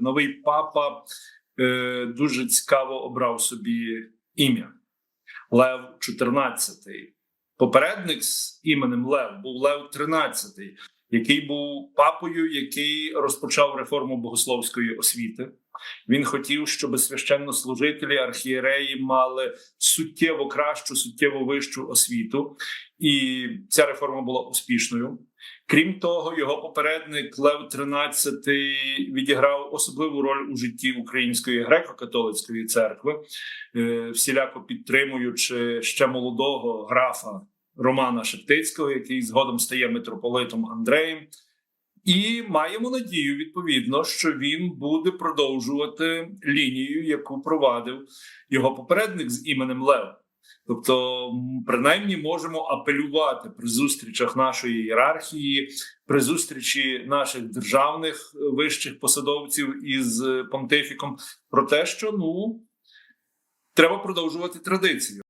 новий папа е, дуже цікаво обрав собі ім'я Лев 14. Попередник з іменем Лев був Лев XIII, який був папою, який розпочав реформу богословської освіти. Він хотів, щоб священнослужителі, архієреї мали суттєво кращу, суттєво вищу освіту, і ця реформа була успішною. Крім того, його попередник Лев XIII відіграв особливу роль у житті Української греко-католицької церкви, е, всіляко підтримуючи ще молодого графа Романа Шептицького, який згодом стає митрополитом Андреєм. І маємо надію, відповідно, що він буде продовжувати лінію, яку провадив його попередник з іменем Лев. Тобто, принаймні, можемо апелювати при зустрічах нашої ієрархії, при зустрічі наших державних е, вищих посадовців із е, понтифіком про те, що ну треба продовжувати традицію.